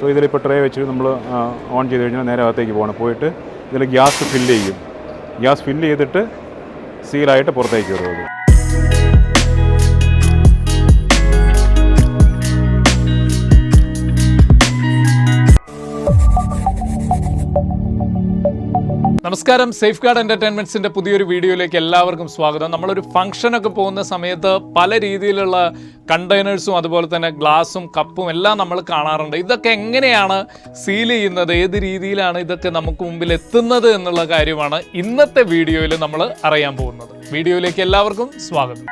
So ഇതിലിപ്പോൾ tray വെച്ച് നമ്മൾ ഓൺ ചെയ്ത് കഴിഞ്ഞാൽ നേരെ അകത്തേക്ക് പോകണം. പോയിട്ട് ഇതിൽ ഗ്യാസ് ഫില്ല് ചെയ്യും. ഗ്യാസ് ഫില്ല് ചെയ്തിട്ട് സീലായിട്ട് പുറത്തേക്ക് വരും നമസ്കാരം. സേഫ് ഗാർഡ് എന്റർടൈൻമെന്റ്സിന്റെ പുതിയൊരു വീഡിയോയിലേക്ക് എല്ലാവർക്കും സ്വാഗതം. നമ്മളൊരു ഫംഗ്ഷനൊക്കെ പോകുന്ന സമയത്ത് പല രീതിയിലുള്ള കണ്ടെയ്നേഴ്സും അതുപോലെ തന്നെ ഗ്ലാസും കപ്പും എല്ലാം നമ്മൾ കാണാറുണ്ട്. ഇതൊക്കെ എങ്ങനെയാണ് സീൽ ചെയ്യുന്നത്? ഏത് രീതിയിലാണ് ഇതൊക്കെ നമുക്ക് മുമ്പിൽ എത്തുന്നത് എന്നുള്ള കാര്യമാണ് ഇന്നത്തെ വീഡിയോയിൽ നമ്മൾ അറിയാൻ പോകുന്നത്. വീഡിയോയിലേക്ക് എല്ലാവർക്കും സ്വാഗതം.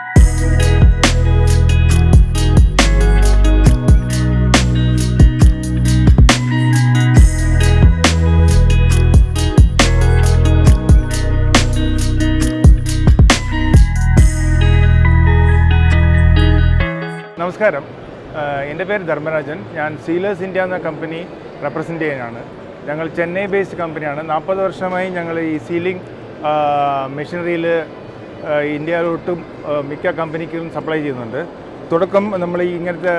നമസ്കാരം. എന്റെ പേര് ധർമ്മരാജൻ. ഞാൻ സീലേഴ്സ് ഇന്ത്യ എന്ന കമ്പനി റെപ്രസെന്റ് ചെയ്യാനാണ്. ഞങ്ങൾ ചെന്നൈ ബേസ്ഡ് കമ്പനിയാണ് നാൽപ്പത് വർഷമായി ഞങ്ങൾ ഈ സീലിംഗ് മെഷീനറിയിൽ ഇന്ത്യയിലോട്ടും മിക്ക കമ്പനിക്കും സപ്ലൈ ചെയ്യുന്നുണ്ട്. തുടക്കം നമ്മൾ ഈ ഇങ്ങനത്തെ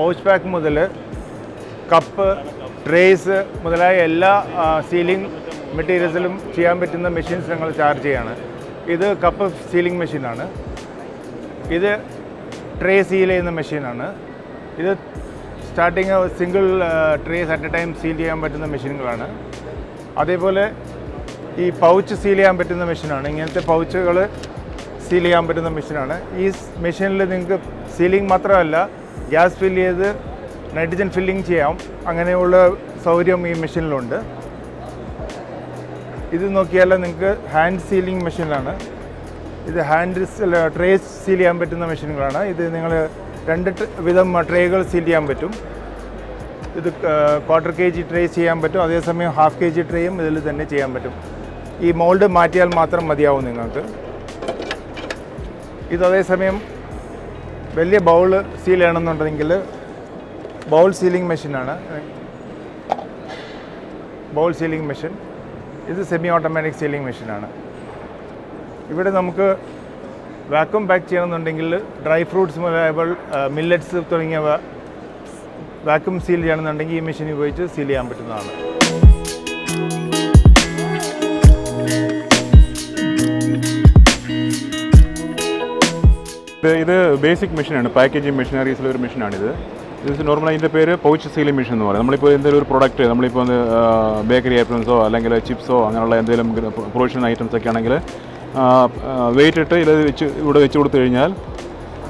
പൗച്ച് പാക്ക് മുതൽ കപ്പ് ട്രേസ് മുതലായ എല്ലാ സീലിംഗ് മെറ്റീരിയൽസിലും ചെയ്യാൻ പറ്റുന്ന മെഷീൻസ് ഞങ്ങൾ ചാർജ് ചെയ്യാണ്. ഇത് കപ്പ് സീലിംഗ് മെഷീനാണ് ഇത് ട്രേ സീൽ ചെയ്യുന്ന മെഷീനാണ് ഇത് starting single trays at a time seal ചെയ്യാൻ പറ്റുന്ന മെഷീനുകളാണ് അതേപോലെ ഈ പൗച്ച് സീൽ ചെയ്യാൻ പറ്റുന്ന മെഷീനാണ് ഇങ്ങനത്തെ പൗച്ചുകൾ സീൽ ചെയ്യാൻ പറ്റുന്ന മെഷീനാണ് ഈ മെഷീനിൽ നിങ്ങൾക്ക് സീലിംഗ് മാത്രമല്ല ഗ്യാസ് ഫില്ല് ചെയ്ത് നൈട്രജൻ ഫില്ലിംഗ് ചെയ്യാം. അങ്ങനെയുള്ള സൗകര്യം ഈ മെഷീനിലുണ്ട് ഇത് നോക്കിയാൽ നിങ്ങൾക്ക് ഹാൻഡ് സീലിംഗ് മെഷീനാണ് ഇത് ഹാൻഡ് ട്രേ സീൽ ചെയ്യാൻ പറ്റുന്ന മെഷീനുകളാണ്. ഇത് നിങ്ങൾ രണ്ട് വിധം ട്രേകൾ സീൽ ചെയ്യാൻ പറ്റും. ഇത് ക്വാർട്ടർ കെ ജി ട്രേ ചെയ്യാൻ പറ്റും. അതേസമയം ഹാഫ് കെ ജി ട്രേയും ഇതിൽ തന്നെ ചെയ്യാൻ പറ്റും. ഈ മോൾഡ് മാറ്റിയാൽ മാത്രം മതിയാവും നിങ്ങൾക്ക്. ഇത് അതേസമയം വലിയ ബൗൾ സീൽ ചെയ്യണമെന്നുണ്ടെങ്കിൽ ബൗൾ സീലിംഗ് മെഷീനാണ് ബൗൾ സീലിംഗ് മെഷീൻ ഇത് സെമി ഓട്ടോമാറ്റിക് സീലിംഗ് മെഷീനാണ് ഇവിടെ നമുക്ക് വാക്വം പാക്ക് ചെയ്യണമെന്നുണ്ടെങ്കിൽ ഡ്രൈ ഫ്രൂട്ട്സ് മുതലായപ്പോൾ മില്ലറ്റ്സ് തുടങ്ങിയവ വാക്വം സീൽ ചെയ്യണമെന്നുണ്ടെങ്കിൽ ഈ മെഷീൻ ഉപയോഗിച്ച് സീൽ ചെയ്യാൻ പറ്റുന്നതാണ്. ഇത് ബേസിക് മെഷീനാണ് പാക്കേജിങ് മെഷീനറീസിലെ ഒരു മെഷീനാണിത് ഇത്. നോർമൽ അതിന്റെ പേര് പൗച്ച് സീലിംഗ് മെഷീൻ എന്ന് പറയും. നമ്മളിപ്പോൾ എന്തെങ്കിലും ഒരു പ്രൊഡക്റ്റ് നമ്മളിപ്പോൾ ബേക്കറി ഐറ്റംസോ അല്ലെങ്കിൽ ചിപ്സോ അങ്ങനെയുള്ള എന്തെങ്കിലും പ്രൊവിഷൻ ഐറ്റംസ് ഒക്കെ ആണെങ്കിൽ വെയിറ്റ് ഇട്ട് ഇത് വെച്ച് ഇവിടെ വെച്ച് കൊടുത്തു കഴിഞ്ഞാൽ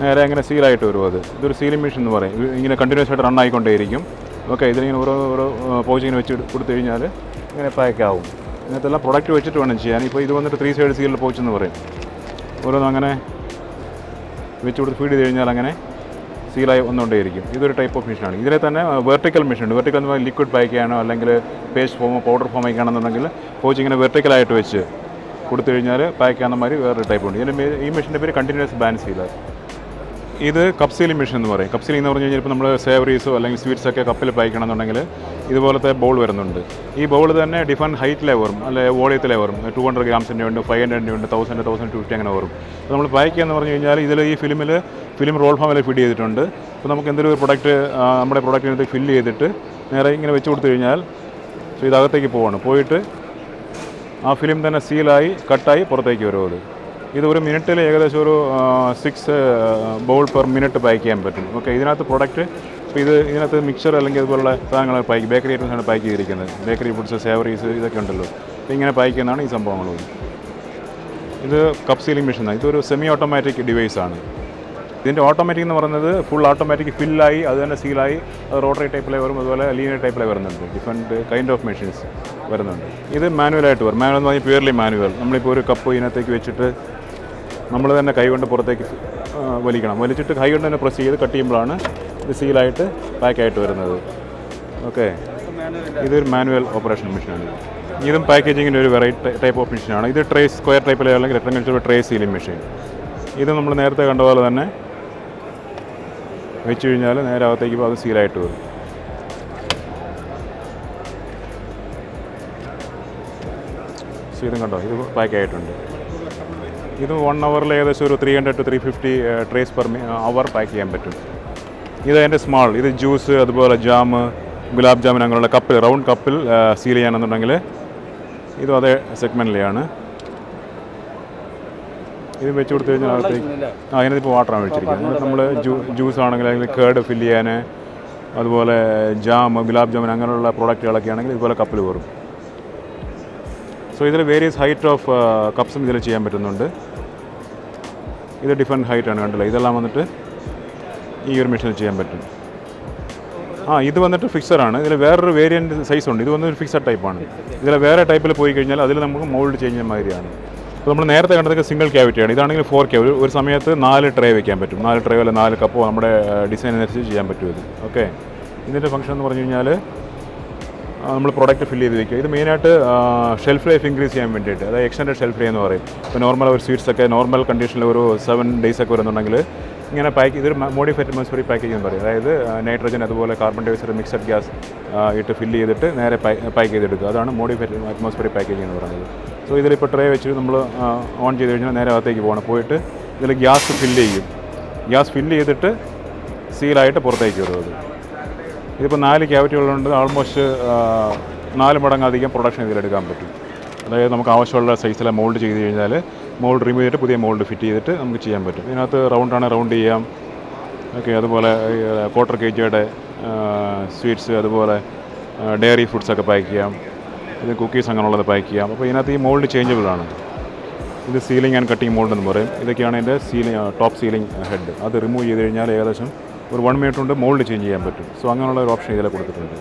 നേരെ അങ്ങനെ സീലായിട്ട് വരും അത്. ഇതൊരു സീലിംഗ് മെഷീൻ എന്ന് പറയും. ഇങ്ങനെ കണ്ടിന്യൂസ് ആയിട്ട് റൺ ആയിക്കൊണ്ടേയിരിക്കും. ഓക്കെ ഇതിലിങ്ങനെ ഓരോ ഓരോ പൗച്ച് ഇങ്ങനെ വെച്ച് കൊടുത്തു കഴിഞ്ഞാൽ ഇങ്ങനെ പാക്ക് ആവും. ഇങ്ങനത്തെ എല്ലാം പ്രൊഡക്റ്റ് വെച്ചിട്ട് വേണം ചെയ്യാൻ. ഇപ്പോൾ ഇത് വന്നിട്ട് ത്രീ സൈഡ് സീലിൽ പൗച്ച് എന്ന് പറയും. ഓരോന്നും അങ്ങനെ വെച്ച് കൊടുത്ത് ഫീഡ് ചെയ്ത് കഴിഞ്ഞാൽ അങ്ങനെ സീലായി വന്നുകൊണ്ടേയിരിക്കും. ഇതൊരു ടൈപ്പ് ഓഫ് മെഷീനാണ് ഇതിനെ തന്നെ വെർട്ടിക്കൽ മെഷീൻ ഉണ്ട്. വെർട്ടിക്കൽ എന്ന് പറഞ്ഞാൽ ലിക്വിഡ് പായ്ക്കാണോ അല്ലെങ്കിൽ പേസ്റ്റ് ഫോമോ പൗഡർ ഫോം ആണെന്നുണ്ടെങ്കിൽ പോച്ച് ഇങ്ങനെ വെർട്ടിക്കലായിട്ട് വെച്ച് കൊടുത്തു കഴിഞ്ഞാൽ പാക്ക് ചെയ്യുന്ന മാതിരി വേറൊരു ടൈപ്പ് ഉണ്ട്. ഇതിന്റെ ഈ മെഷീന്റെ പേര് കണ്ടിന്യൂസ് ബാൻ ചെയ്താൽ. ഇത് കപ്പ് സീലിംഗ് മെഷീൻ എന്ന് പറയും. കപ്പ് സീലിംഗ് എന്ന് പറഞ്ഞു കഴിഞ്ഞാൽ ഇപ്പോൾ നമ്മൾ സേവറീസോ അല്ലെങ്കിൽ സ്വീറ്റ്സ് ഒക്കെ കപ്പിൽ പായിക്കണമെന്നുണ്ടെങ്കിൽ ഇതുപോലത്തെ ബോൾ വരുന്നുണ്ട്. ഈ ബോൾ തന്നെ ഡിഫറെന്റ് ഹൈറ്റിലെ വരും അല്ലെങ്കിൽ വോളിയത്തിലെ വരും ടു ഹൺഡ്രഡ് ഗ്രാംസിന്റെ ഉണ്ട് ഫൈവ് ഹൺഡ്രഡിന്റെ ഉണ്ട് തൗസൻഡ് തൗസൻഡ് ടു ഫിഫ്റ്റി അങ്ങനെ വരും അപ്പോൾ നമ്മൾ പായ്ക്ക് എന്ന് പറഞ്ഞു കഴിഞ്ഞാൽ ഇതിൽ ഈ ഫിലിമിൽ ഫിലിം റോൾ ഫോമിൽ ഫിഡ് ചെയ്തിട്ടുണ്ട്. അപ്പോൾ നമുക്ക് എന്തെങ്കിലും ഒരു പ്രൊഡക്റ്റ് നമ്മുടെ പ്രൊഡക്റ്റിനകത്ത് ഫില്ല് ചെയ്തിട്ട് നേരെ ഇങ്ങനെ വെച്ച് കൊടുത്തു കഴിഞ്ഞാൽ ഇതകത്തേക്ക് പോവാണ്. പോയിട്ട് ആ ഫിലിം തന്നെ സീലായി കട്ടായി പുറത്തേക്ക് വരും അത് ഇത് ഒരു മിനിറ്റിൽ ഏകദേശം ഒരു six bowl per minute pack ചെയ്യാൻ പറ്റും. ഓക്കെ ഇതിനകത്ത് പ്രൊഡക്റ്റ് ഇപ്പോൾ ഇത് ഇതിനകത്ത് മിക്സർ അല്ലെങ്കിൽ ഇതുപോലുള്ള സാധനങ്ങൾ പാക്ക് ബേക്കറി ഐറ്റംസാണ് പാക്ക് ചെയ്തിരിക്കുന്നത്. ബേക്കറി ഫുഡ്സ് സേവറീസ് ഇതൊക്കെ ഉണ്ടല്ലോ. അപ്പോൾ ഇങ്ങനെ പാക്ക് ചെയ്യുന്നതാണ് ഈ സംഭവങ്ങൾ. ഇത് കപ്പ് സീലിംഗ് മെഷീനാണ് ഇതൊരു സെമി ഓട്ടോമാറ്റിക് ഡിവൈസാണ് ഇതിന്റെ ഓട്ടോമാറ്റിക് എന്ന് പറയുന്നത് ഫുൾ ഓട്ടോമാറ്റിക് ഫില്ലായി അത് തന്നെ സീലായി റോട്ടറി ടൈപ്പിലായി വരും അതുപോലെ ലീനിയർ ടൈപ്പിലായി വരുന്നുണ്ട്. ഡിഫറെന്റ് കൈൻഡ് ഓഫ് മെഷീൻസ് വരുന്നുണ്ട്. ഇത് മാനുവലായിട്ട് വരും. മാനുവൽ എന്ന് പറഞ്ഞാൽ പ്യുവർലി മാനുവൽ നമ്മളിപ്പോൾ ഒരു കപ്പ് ഇതിനകത്തേക്ക് വെച്ചിട്ട് നമ്മൾ തന്നെ കൈകൊണ്ട് പുറത്തേക്ക് വലിക്കണം. വലിച്ചിട്ട് കൈ കൊണ്ട് തന്നെ പ്രസ് ചെയ്ത് കട്ട് ചെയ്യുമ്പോഴാണ് ഇത് സീലായിട്ട് പാക്കായിട്ട് വരുന്നത്. ഓക്കെ ഇതൊരു മാനുവൽ ഓപ്പറേഷൻ മെഷീനാണ് ഇതും പാക്കേജിങ്ങിന്റെ ഒരു വെറൈറ്റി ടൈപ്പ് ഓഫ് മെഷീനാണ് ഇത് ട്രേ സ്ക്വയർ ടൈപ്പിലെ അല്ലെങ്കിൽ റെക്ടങ്ങൾ ട്രേ സീലിംഗ് മെഷീൻ ഇത് നമ്മൾ നേരത്തെ കണ്ട പോലെ തന്നെ വെച്ച് കഴിഞ്ഞാൽ നേരെ അകത്തേക്ക് പോകും അത് സീലായിട്ട് വരും. സീലും കണ്ടോ? ഇത് പാക്ക് ആയിട്ടുണ്ട്. ഇത് വൺ അവറിൽ ഏകദേശം ഒരു three hundred to three fifty trays per hour pack ചെയ്യാൻ പറ്റും. ഇത് അതിന്റെ സ്മാൾ ഇത് ജ്യൂസ് അതുപോലെ ജാം ഗുലാബ് ജാമുൻ അങ്ങനെയുള്ള കപ്പിൽ റൗണ്ട് കപ്പിൽ സീൽ ചെയ്യാനെന്നുണ്ടെങ്കിൽ ഇതും അതേ സെഗ്മെന്റിലെയാണ് ഇത് വെച്ച് കൊടുത്തു കഴിഞ്ഞാൽ അകത്തേക്ക് ആ അതിനകത്ത് വാട്ടറാണ് വെച്ചിരിക്കുന്നത് നമ്മൾ ജ്യൂസ് ആണെങ്കിൽ അല്ലെങ്കിൽ കേട് ഫില്ല് ചെയ്യാൻ അതുപോലെ ജാം ഗുലാബ് ജാമുൻ അങ്ങനെയുള്ള പ്രോഡക്റ്റുകളൊക്കെ ആണെങ്കിൽ ഇതുപോലെ കപ്പിൽ കയറും സോ ഇതിൽ വേരിയസ് ഹൈറ്റ് ഓഫ് കപ്സും ഇതിൽ ചെയ്യാൻ പറ്റുന്നുണ്ട്. ഇത് ഹൈറ്റ് ആണ് കണ്ടില്ല? ഇതെല്ലാം വന്നിട്ട് ഈ ഒരു മെഷീനിൽ ചെയ്യാൻ പറ്റും. ആ ഇത് വന്നിട്ട് ഫിക്സറാണ് ഇതിൽ വേറൊരു വേരിയന്റ് ഉണ്ട്. ഇത് വന്നൊരു ഫിക്സഡ് ടൈപ്പാണ് ഇതിൽ വേറെ ടൈപ്പിൽ പോയി കഴിഞ്ഞാൽ അതിൽ നമുക്ക് മോൾഡ് ചെയ്യുന്ന മാതിരിയാണ്. അപ്പോൾ നമ്മൾ നേരത്തെ കണ്ടതൊക്കെ സിംഗിൾ ക്യാവിറ്റിയാണ് ഇതാണെങ്കിൽ ഫോർ കെ ഒരു ഒരു സമയത്ത് നാല് ട്രേ വെക്കാൻ പറ്റും. നാല് ട്രേ അല്ല നാല് കപ്പോ നമ്മുടെ ഡിസൈൻ അനുസരിച്ച് ചെയ്യാൻ പറ്റും ഇത്. ഓക്കെ ഇതിന്റെ ഫംഗ്ഷൻ എന്ന് പറഞ്ഞു കഴിഞ്ഞാൽ നമ്മൾ പ്രൊഡക്റ്റ് ഫില്ല് ചെയ്ത് വെക്കുക. ഇത് മെയിനായിട്ട് ഷെൽഫ് ലൈഫ് ഇൻക്രീസ് ചെയ്യാൻ വേണ്ടിയിട്ട് അതായത് എക്സ്റ്റൻഡ് ഷെൽഫ് ലൈഫ് എന്ന് പറയും. ഇപ്പോൾ നോർമൽ ഒരു സ്വീറ്റ്സ് ഒക്കെ നോർമൽ കണ്ടീഷനിൽ ഒരു സെവൻ ഡേയ്സ് ഒക്കെ വരുന്നുണ്ടെങ്കിൽ ഇങ്ങനെ പാക്ക് ഇതൊരു മോഡിഫൈഡ് അറ്റ്മോസ്ഫിയർ പാക്കേജ് എന്ന് പറയും. അതായത് നൈട്രജൻ അതുപോലെ കാർബൺ ഡയോക്സൈഡ് മിക്സഡ് ഗ്യാസ് ഇട്ട് ഫില്ല് ചെയ്തിട്ട് നേരെ പാക്ക് ചെയ്തെടുക്കുക. അതാണ് മോഡിഫൈഡ് അറ്റ്മോസ്ഫിയർ പാക്കേജ് എന്ന് പറയുന്നത്. സോ ഇതിലിപ്പോൾ ട്രേ വെച്ച് നമ്മൾ ഓൺ ചെയ്ത് കഴിഞ്ഞാൽ നേരെ അകത്തേക്ക് പോകണം. പോയിട്ട് ഇതിൽ ഗ്യാസ് ഫില്ല് ചെയ്യും. ഗ്യാസ് ഫില്ല് ചെയ്തിട്ട് സീലായിട്ട് പുറത്തേക്ക് വരും അത്. ഇതിപ്പോൾ നാല് ക്യാവിറ്റികളുണ്ട് ആൾമോസ്റ്റ് നാല് മടങ്ങ് അധികം പ്രൊഡക്ഷൻ ഇതിലെടുക്കാൻ പറ്റും. അതായത് നമുക്ക് ആവശ്യമുള്ള സൈസിലെ മോൾഡ് ചെയ്ത് കഴിഞ്ഞാൽ മോൾഡ് റിമൂവ് ചെയ്തിട്ട് പുതിയ മോൾഡ് ഫിറ്റ് ചെയ്തിട്ട് നമുക്ക് ചെയ്യാൻ പറ്റും. ഇതിനകത്ത് റൗണ്ടാണ് റൗണ്ട് ചെയ്യാം. ഓക്കെ അതുപോലെ ക്വാർട്ടർ കെ ജിയുടെ സ്വീറ്റ്സ് അതുപോലെ ഡയറി ഫുഡ്സൊക്കെ പാക്ക് ചെയ്യാം. ഇത് കുക്കീസ് അങ്ങനെയുള്ളത് പാക്ക് ചെയ്യാം. അപ്പോൾ ഇതിനകത്ത് ഈ മോൾഡ് ചേഞ്ചബിൾ ആണ്. ഇത് സീലിംഗ് ആൻഡ് കട്ടിംഗ് മോൾഡ് എന്ന് പറയും. ഇതൊക്കെയാണ് എന്റെ സീലിംഗ് ടോപ്പ് സീലിംഗ് ഹെഡ് അത് റിമൂവ് ചെയ്ത് കഴിഞ്ഞാൽ ഏകദേശം ഒരു വൺ മിനിറ്റ് കൊണ്ട് മോൾഡ് ചേഞ്ച് ചെയ്യാൻ പറ്റും. സോ അങ്ങനെയുള്ള ഒരു ഓപ്ഷൻ ഇതിൽ കൊടുത്തിട്ടുണ്ട്.